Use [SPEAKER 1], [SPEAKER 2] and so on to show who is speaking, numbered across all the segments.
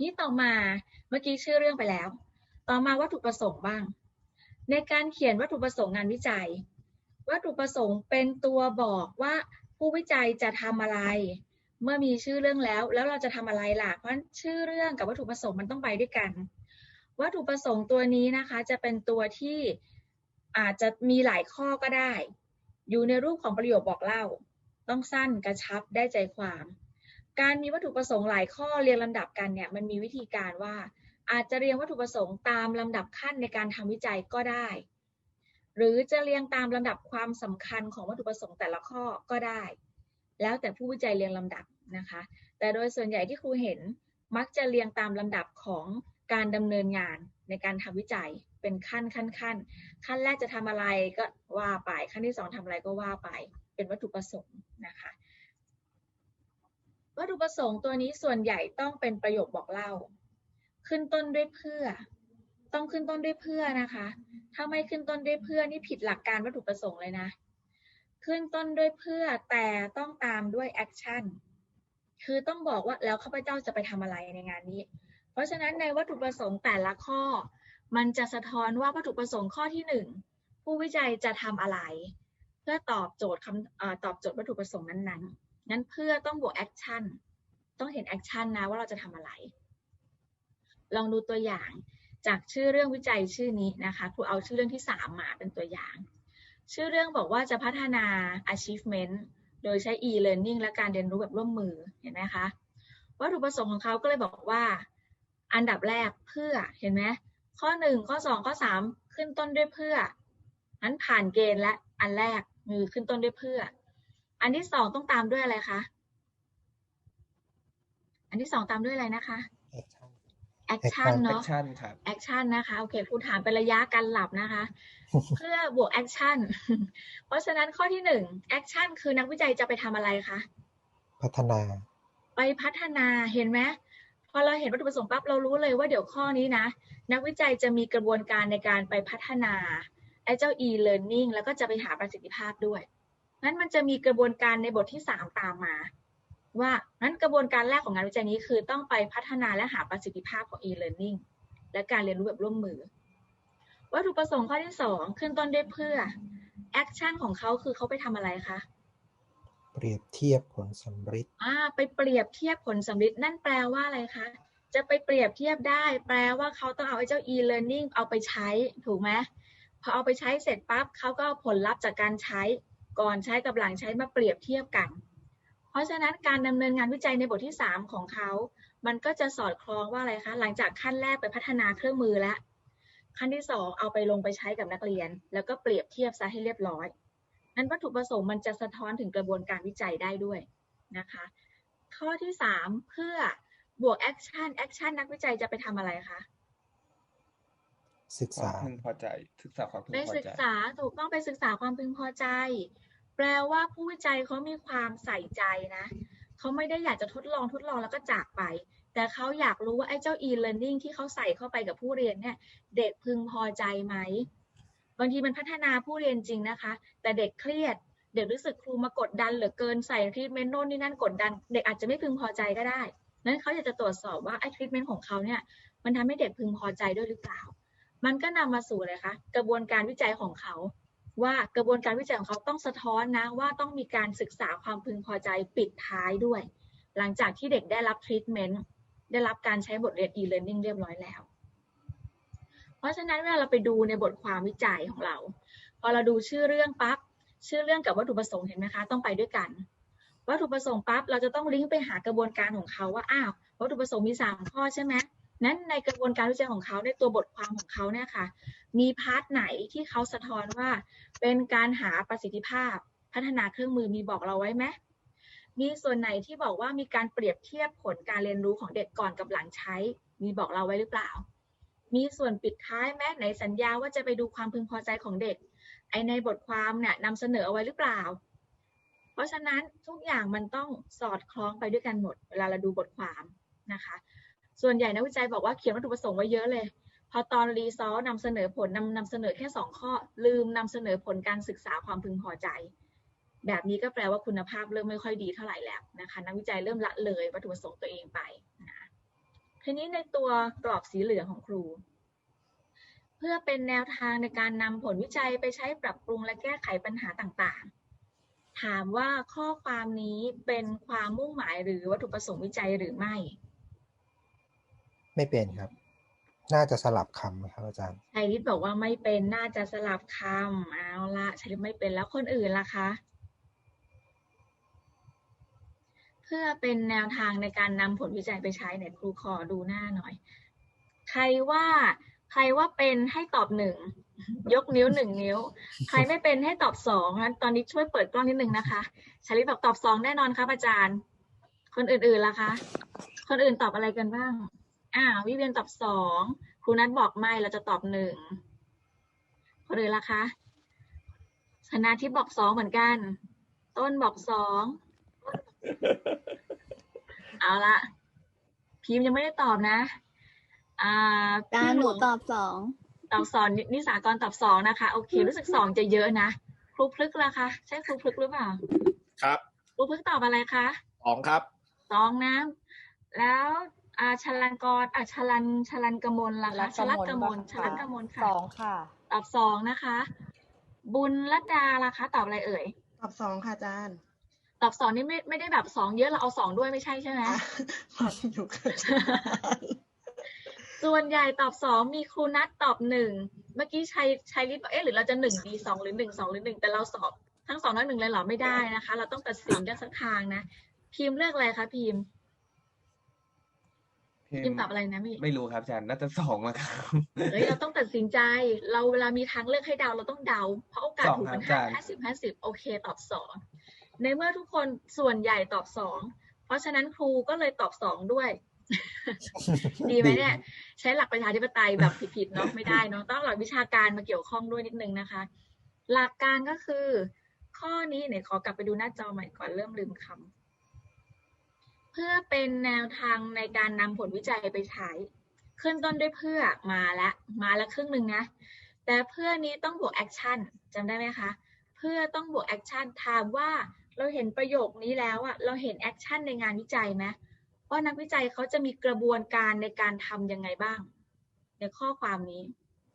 [SPEAKER 1] นี่ต่อมาเมื่อกี้ชื่อเรื่องไปแล้ว ต่อมาวัตถุประสงค์บ้าง ในการเขียนวัตถุประสงค์งานวิจัย วัตถุประสงค์เป็นตัวบอกว่าผู้วิจัยจะทำอะไร เมื่อมีชื่อเรื่องแล้ว แล้วเราจะทำอะไรล่ะ เพราะชื่อเรื่องกับวัตถุประสงค์มันต้องไปด้วยกัน วัตถุประสงค์ตัวนี้นะคะ จะเป็นตัวที่อาจจะมีหลายข้อก็ได้ อยู่ในรูปของประโยคบอกเล่า ต้องสั้นกระชับได้ใจความ การมีวัตถุประสงค์หลายข้อเรียงลำดับกันเนี่ยมันมีวิธีการว่า อาจจะเรียงวัตถุประสงค์ตามลำดับขั้นในการทำวิจัยก็ได้ หรือจะเรียงตามลำดับความสำคัญของวัตถุประสงค์แต่ละข้อก็ได้ แล้วแต่ผู้วิจัยเรียงลำดับนะคะ แต่โดยส่วนใหญ่ที่ครูเห็นมักจะเรียงตามลำดับของการดำเนินงานในการทำวิจัยเป็นขั้นขั้นขั้นขั้นแรกจะทำอะไรก็ว่าไปขั้นที่สองทำอะไรก็ว่าไปเป็นวัตถุประสงค์นะคะ วัตถุประสงค์ตัวนี้ส่วนใหญ่ต้องเป็นประโยคบอกเล่า ขึ้นต้นด้วยเพื่อ ต้องขึ้นต้นด้วยเพื่อนะคะ ถ้าไม่ขึ้นต้นด้วยเพื่อนี่ผิดหลักการวัตถุประสงค์เลยนะ ขึ้นต้นด้วยเพื่อแต่ต้องตามด้วยแอคชั่น คือต้องบอกว่าแล้วข้าพเจ้าจะไปทำอะไรในงานนี้ เพราะฉะนั้นในวัตถุประสงค์แต่ละข้อ มันจะสะท้อนว่าวัตถุประสงค์ข้อที่หนึ่งผู้วิจัยจะทำอะไร เพื่อตอบโจทย์คำตอบโจทย์วัตถุประสงค์นั้นๆ งั้นเพื่อต้องบวกแอคชั่นต้องเห็นแอคชั่นนะว่าเราจะทำอะไร ลองดูตัวอย่างจากชื่อเรื่องวิจัยชื่อนี้นะคะครูเอาชื่อเรื่องที่ 3 มาเป็นตัวอย่าง ชื่อเรื่องบอกว่าจะพัฒนา achievement โดยใช้ e-learning และการเรียนรู้แบบร่วมมือเห็นไหมคะวัตถุประสงค์ของเขาก็เลยบอกว่า อันดับแรกเพื่อเห็นไหมข้อหนึ่งข้อสองข้อสามขึ้นต้นด้วยเพื่อนั้นผ่านเกณฑ์และอันแรกมือขึ้นต้นด้วยเพื่อ อันที่สองต้องตามด้วยอะไรคะ อันที่สองตามด้วยอะไรนะคะ แอคชั่นเนาะ
[SPEAKER 2] แอคชั่นครับ
[SPEAKER 1] แอคชั่นนะคะ โอเคครูถามเป็นระยะการหลับนะคะ เพื่อบวกแอคชั่นเพราะฉะนั้นข้อที่หนึ่งแอคชั่นคือนักวิจัยจะไปทำอะไรคะ
[SPEAKER 3] พัฒนา
[SPEAKER 1] ไปพัฒนา เห็นไหมพอเราเห็นวัตถุประสงค์ปั๊บเรารู้เลยว่าเดี๋ยวข้อนี้นะ นักวิจัยจะมีกระบวนการในการไปพัฒนาไอ้เจ้า e-learning แล้วก็จะไปหาประสิทธิภาพด้วย นั้นมันจะมีกระบวนการในบทที่ 3 ตามมา ว่านั้นกระบวนการแรกของงานวิจัยนี้คือต้องไปพัฒนาและหาประสิทธิภาพของ e-learning และการเรียนรู้แบบร่วมมือ วัตถุประสงค์ข้อที่ 2 ขึ้นต้นด้วยเพื่อ action ของเขาคือเขาไปทำอะไรคะ
[SPEAKER 3] เปรียบเทียบผลสำฤทธิ์
[SPEAKER 1] อ่าไปเปรียบเทียบผลสำลิดนั่นแปลว่าอะไรคะจะไปเปรียบเทียบได้ แปลว่าเขาต้องเอาไอ้เจ้า e-learning เอาไปใช้ ถูกไหมพอเอาไปใช้เสร็จปั๊บเขาก็เอาผลลัพธ์จากการใช้ ก่อนใช้กับหลังใช้มาเปรียบเทียบกัน เพราะฉะนั้นการดำเนินงานวิจัยในบทที่ 3 ของเขา มันก็จะสอดคล้องว่าอะไรคะ หลังจากขั้นแรกไปพัฒนาเครื่องมือแล้วขั้นที่ 2 เอาไปลงไปใช้กับนักเรียน แล้วก็เปรียบเทียบซะให้เรียบร้อย นั้นวัตถุประสงค์มันจะสะท้อนถึงกระบวนการวิจัยได้ด้วยนะคะ ข้อที่ 3 เพื่อบวกแอคชั่น แอคชั่นนักวิจัยจะไปทำอะไรคะ
[SPEAKER 3] ศึก
[SPEAKER 2] ควา
[SPEAKER 3] ษา
[SPEAKER 2] มพึงพอใจ ศึกษาความพึง
[SPEAKER 1] ไป
[SPEAKER 2] พอ
[SPEAKER 1] ศึก
[SPEAKER 2] ใจ
[SPEAKER 1] ษาถูกต้องไปศึกษาความพึงพอใจ แปลว่าผู้วิจัยเขามีความใส่ใจนะเขาไม่ได้อยากจะทดลองทดลองแล้วก็จากไป แต่เขาอยากรู้ว่าไอ้เจ้า e-learning ที่เขาใส่เข้าไปกับผู้เรียนเนี่ย เด็กพึงพอใจไหมบางทีมันพัฒนาผู้เรียนจริงนะคะ แต่เด็กเครียด เด็กรู้สึกครูมากดดันเหลือเกินใส่ทรีทเมนต์โน่นนี่นั่นกดดัน เด็กอาจจะไม่พึงพอใจก็ได้นั้นเขาอยากจะตรวจสอบว่าไอ้ทรีทเมนต์ของเขาเนี่ยมันทำให้เด็กพึงพอใจด้วยหรือเปล่า มันก็นำมาสู่เลยคะกระบวนการวิจัยของเขา ว่ากระบวนการวิจัยของเขาต้องสะท้อนนะว่าต้องมีการศึกษาความพึงพอใจปิดท้ายด้วย หลังจากที่เด็กได้รับทรีทเมนต์ได้รับการใช้บทเรียน e-learning เรียบร้อยแล้ว เพราะฉะนั้นเวลาเราไปดูในบทความวิจัยของเรา พอเราดูชื่อเรื่องปั๊บชื่อเรื่องกับวัตถุประสงค์เห็นไหมคะต้องไปด้วยกัน วัตถุประสงค์ปั๊บเราจะต้องลิงก์ไปหากระบวนการของเขาว่าอ้าววัตถุประสงค์มี 3 ข้อใช่ไหม นั้นในกระบวนการวิจัยของเขาในตัวบทความของเขาเนี่ยค่ะ มีพาร์ทไหนที่เขาสะท้อนว่า เป็นการหาประสิทธิภาพ พัฒนาเครื่องมือมีบอกเราไว้ไหมมีส่วนไหนที่บอกว่ามีการเปรียบเทียบผลการเรียนรู้ของเด็กก่อนกับหลังใช้ มีบอกเราไว้หรือเปล่า มีส่วนปิดท้ายแม้ในสัญญาว่าจะไปดูความพึงพอใจของเด็ก ไอในบทความเนี่ยนำเสนอเอาไว้หรือเปล่า เพราะฉะนั้นทุกอย่างมันต้องสอดคล้องไปด้วยกันหมด เวลาเราดูบทความนะคะ ส่วนใหญ่นักวิจัยบอกว่าเขียนวัตถุประสงค์ไว้เยอะเลย พอตอนรีซอสนำเสนอผลนำนำเสนอแค่ 2 ข้อ ลืมนำเสนอผลการศึกษาความพึงพอใจ แบบนี้ก็แปลว่าคุณภาพเริ่มไม่ค่อยดีเท่าไหร่แล้วนะคะนักวิจัยเริ่มละเลยวัตถุประสงค์ตัวเองไปนะทีนี้ในตัวกรอบสีเหลืองของครู เพื่อเป็นแนวทางในการนำผลวิจัยไปใช้ปรับปรุงและแก้ไขปัญหาต่างๆ ถามว่าข้อความนี้เป็นความมุ่งหมายหรือวัตถุประสงค์วิจัยหรือไม่
[SPEAKER 3] ไม่เป็นครับ น่าจะสลับคำนะครับอาจารย์
[SPEAKER 1] ชัยฤทธิ์บอกว่าไม่เป็นน่าจะสลับคำเอาละชัยฤทธิ์ไม่เป็นแล้วคนอื่นล่ะคะเพื่อเป็นแนวทางในการนำผลวิจัยไปใช้เนี่ยครูขอดูหน้าหน่อย ใครว่าใครว่าเป็นให้ตอบหนึ่งยกนิ้วหนึ่งนิ้ว ใครไม่เป็นให้ตอบสองงั้นตอนนี้ช่วยเปิดกล้องนิดนึงนะคะชลิตบอกตอบสองแน่นอนครับอาจารย์ คนอื่นๆล่ะคะ คนอื่นตอบอะไรกันบ้าง อ่าวิเวียนตอบสองครูนัทบอกไม่เราจะตอบหนึ่งคนอื่นล่ะคะชนะทิพย์บอกสองเหมือนกัน ต้นบอกสองเอาละพิมพ์ยังไม่ได้ตอบนะ อ่า
[SPEAKER 2] ตา
[SPEAKER 1] พี่
[SPEAKER 2] ห
[SPEAKER 1] ล
[SPEAKER 2] นู
[SPEAKER 1] วง
[SPEAKER 2] ตอบสอง
[SPEAKER 1] ตอบสอนนิสากรตอบสองนะคะ โอเค รู้สึกสองจะเยอะนะครูพลึกล่ะคะ ใช่ครูพลึกหรือเปล่า
[SPEAKER 4] ครับ
[SPEAKER 1] ครูพลึกตอบอะไรคะ
[SPEAKER 4] สองครับ
[SPEAKER 1] สองนะแล้ว อ่าชลันกรอ่าชลันชลันกมลล่ะคะชลัดกมลชลัดกมลค่ะ
[SPEAKER 5] สองค่ะ
[SPEAKER 1] ตอบสองนะคะ บุญรัตดาล่ะคะ ตอบอะไรเอ่ย
[SPEAKER 5] ตอบสองค่ะอาจารย์
[SPEAKER 1] ตอบสองนี่ไม่ไม่ได้แบบสองเยอะเราเอาสองด้วยไม่ใช่ใช่ไหม
[SPEAKER 5] ฟังอยู่ค่ะ
[SPEAKER 1] ส่วนใหญ่ตอบสองมีครูนัทตอบหนึ่งเมื่อกี้ชัยชัยฤทธิ์บอกเอ๊ะหรือเราจะหนึ่งดีสองหรือหนึ่งสองหรือหนึ่งแต่เราสอบทั้งสองทั้งหนึ่งเลยเหรอไม่ได้นะคะ เราต้องตัดสินกันสักทางนะพิมพ์เลือกอะไรคะพิมพ์ พิมพ์ตอบอะไรนะพี่
[SPEAKER 6] ไม่รู้ครับอาจารย์น่าจะสองมั้งครับ
[SPEAKER 1] เฮ้ยเราต้องตัดสินใจ เราเวลามีทางเลือกให้เดาเราต้องเดา เพราะโอกาส
[SPEAKER 6] สอง
[SPEAKER 1] ถูกมัน
[SPEAKER 6] ครั
[SPEAKER 1] ห้า
[SPEAKER 6] บอาจารย์
[SPEAKER 1] ห้าสิบห้าสิบโอเคตอบสองในเมื่อทุกคนส่วนใหญ่ตอบสองเพราะฉะนั้นครูก็เลยตอบสองด้วย ดีไหมเนี่ย ใช้หลักประชาธิปไตยแบบผิดๆเนาะไม่ได้เนาะต้องหลักวิชาการมาเกี่ยวข้องด้วยนิดนึงนะคะ หลักการก็คือ ข้อนี้เนี่ยขอกลับไปดูหน้าจอใหม่ก่อนเริ่มลืมคำเพื่อเป็นแนวทางในการนำผลวิจัยไปใช้ ขึ้นต้นด้วยเพื่อมาแล้วมาแล้วครึ่งหนึ่งนะ แต่เพื่อนี้ต้องบวกแอคชั่นจำได้ไหมคะ เพื่อต้องบวกแอคชั่นถามว่าเราเห็นประโยคนี้แล้วอะเราเห็นแอคชั่นในงานวิจัยไหมว่านักวิจัยเขาจะมีกระบวนการในการทำยังไงบ้าง ในข้อความนี้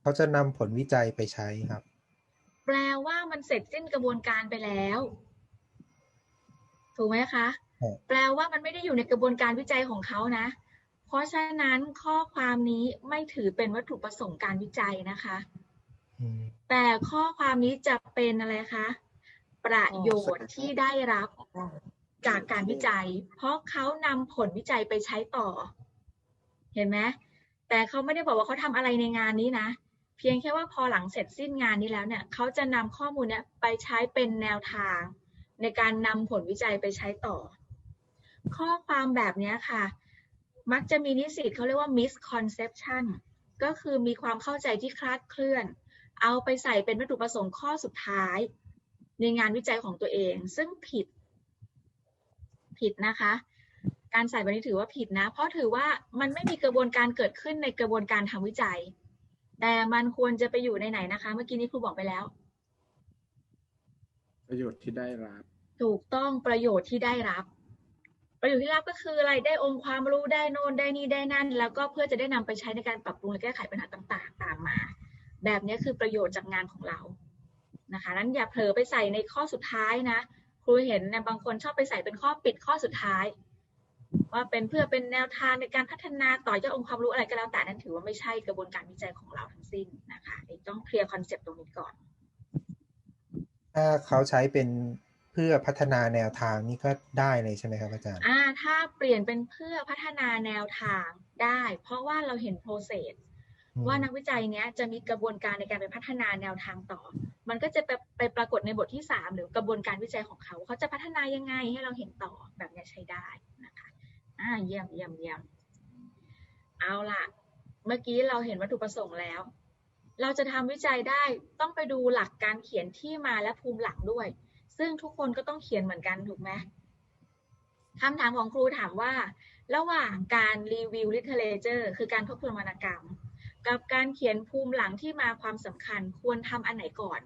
[SPEAKER 3] เขาจะนำผลวิจัยไปใช้ครับ
[SPEAKER 1] แปลว่ามันเสร็จสิ้นกระบวนการไปแล้ว ถูกไหมคะ
[SPEAKER 3] ครับ
[SPEAKER 1] แปลว่ามันไม่ได้อยู่ในกระบวนการวิจัยของเขานะ เพราะฉะนั้นข้อความนี้ไม่ถือเป็นวัตถุประสงค์การวิจัยนะคะ แต่ข้อความนี้จะเป็นอะไรคะ ประโยชน์ที่ได้รับจากการวิจัย เพราะเขานำผลวิจัยไปใช้ต่อ เห็นไหมแต่เขาไม่ได้บอกว่าเขาทำอะไรในงานนี้นะเพียงแค่ว่าพอหลังเสร็จสิ้นงานนี้แล้วเนี่ยเขาจะนำข้อมูลเนี่ยไปใช้เป็นแนวทาง ในการนำผลวิจัยไปใช้ต่อ ข้อความแบบเนี้ยค่ะ มักจะมีนิสิตเขาเรียกว่า misconception ก็คือมีความเข้าใจที่คลาดเคลื่อน เอาไปใส่เป็นวัตถุประสงค์ข้อสุดท้าย ในงานวิจัยของตัวเอง ซึ่งผิด ผิดนะคะ การใส่แบบนี้ถือว่าผิดนะ เพราะถือว่ามันไม่มีกระบวนการเกิดขึ้นในกระบวนการทำวิจัย แต่มันควรจะไปอยู่ในไหนนะคะ เมื่อกี้นี้ครูบอกไปแล้ว
[SPEAKER 4] ประโยชน์ที่ได้รับ
[SPEAKER 1] ถูกต้องประโยชน์ที่ได้รับ ประโยชน์ที่ได้รับก็คืออะไรได้องค์ความรู้ได้โน่นได้นี่ได้นั่น แล้วก็เพื่อจะได้นำไปใช้ในการปรับปรุงและแก้ไขปัญหาต่างๆ ตามมา แบบนี้คือประโยชน์จากงานของเรานะคะนั้นอย่าเผลอไปใส่ในข้อสุดท้ายนะครูเห็นนะบางคนชอบไปใส่เป็นข้อปิดข้อสุดท้าย ว่าเป็นเพื่อเป็นแนวทางในการพัฒนาต่อยอดองค์ความรู้อะไรก็แล้วแต่นั้นถือว่าไม่ใช่กระบวนการวิจัยของเราทั้งสิ้นนะคะต้องเคลียร์คอนเซปต์ตรงนี้ก่อน
[SPEAKER 3] ถ้าเขาใช้เป็น เพื่อพัฒนาแนวทางนี่ก็ได้เลยใช่ไหมครับอาจารย์
[SPEAKER 1] อ่าถ้าเปลี่ยนเป็นเพื่อพัฒนาแนวทางได้ เพราะว่าเราเห็น process
[SPEAKER 3] อืม
[SPEAKER 1] ว่านักวิจัยเนี้ยจะมีกระบวนการในการไปพัฒนาแนวทางต่อ มันก็จะไปไปปรากฏในบทที่ 3 หรือกระบวนการวิจัยของเขา เขาจะพัฒนายังไงให้เราเห็นต่อแบบเนี้ยใช้ได้นะคะอ่าเยี่ยมเยี่ยมเยี่ยมเอาล่ะ เมื่อกี้เราเห็นวัตถุประสงค์แล้ว เราจะทำวิจัยได้ต้องไปดูหลักการเขียนที่มาและภูมิหลังด้วย ซึ่งทุกคนก็ต้องเขียนเหมือนกันถูกไหมคำถามของครูถามว่า ระหว่างการรีวิว literature คือการทบทวนวรรณกรรม กับการเขียนภูมิหลังที่มาความสำคัญควรทำอันไหนก่อน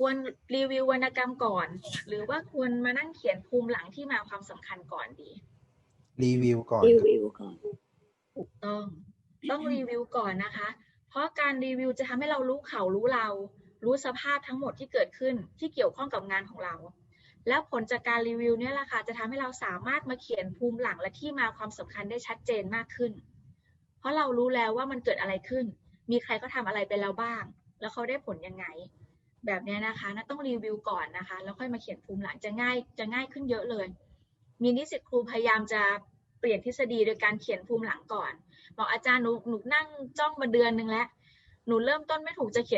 [SPEAKER 1] คควรรีวิววรรณกรรมก่อน หรือว่าควรมานั่งเขียนภูมิหลังที่มาความสำคัญก่อนดี
[SPEAKER 3] รีวิวก่อน
[SPEAKER 2] รีวิวก่อน
[SPEAKER 1] ถูกต้อง ต้องรีวิวก่อนนะคะ เพราะการรีวิวจะทำให้เรารู้เขารู้เรา รู้สภาพทั้งหมดที่เกิดขึ้นที่เกี่ยวข้องกับงานของเรา แล้วผลจากการรีวิวเนี่ยแหละค่ะจะทำให้เราสามารถมาเขียนภูมิหลังและที่มาความสำคัญได้ชัดเจนมากขึ้น เพราะเรารู้แล้วว่ามันเกิดอะไรขึ้น มีใครก็ทำอะไรไปแล้วบ้าง แล้วเขาได้ผลยังไง แบบเนี้ยนะคะน่าต้องรีวิวก่อนนะคะ แล้วค่อยมาเขียนภูมิหลังจะง่ายจะง่ายขึ้นเยอะเลย มีนิสิตครูพยายามจะ เปลี่ยนทฤษฎีโดยการเขียนภูมิหลังก่อนบอกอาจารย์หนูหนูนั่งจ้องมาเดือนนึงแล้วหนูเริ่มต้นไม่ถูกจะเขียน